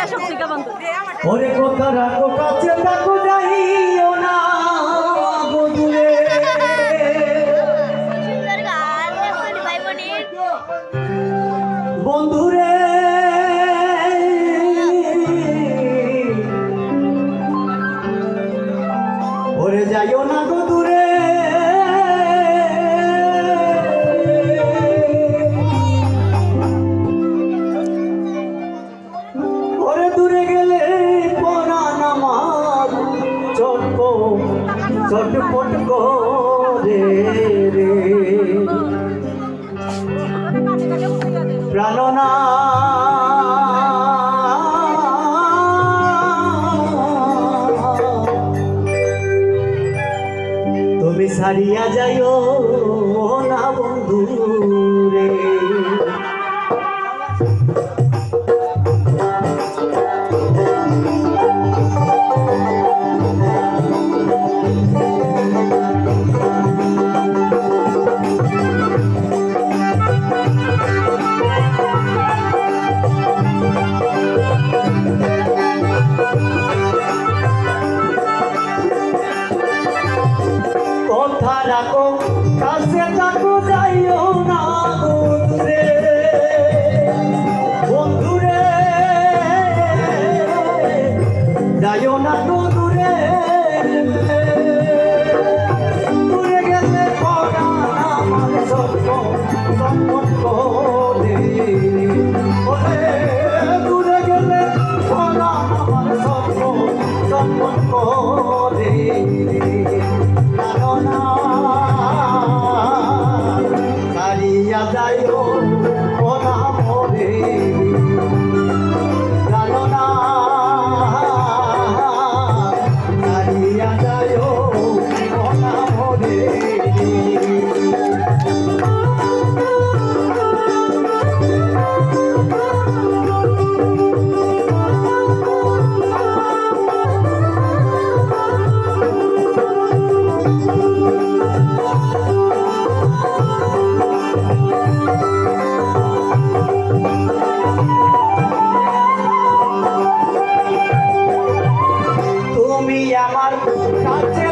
যাইও না বন্ধুরে যাইও না গো দূরে। চটপট করে রে। প্রাণনা তুমি সারিয়া যাইও না বন্ধু রে। রাখো কাছে থাকো যাইও। আমার কাছে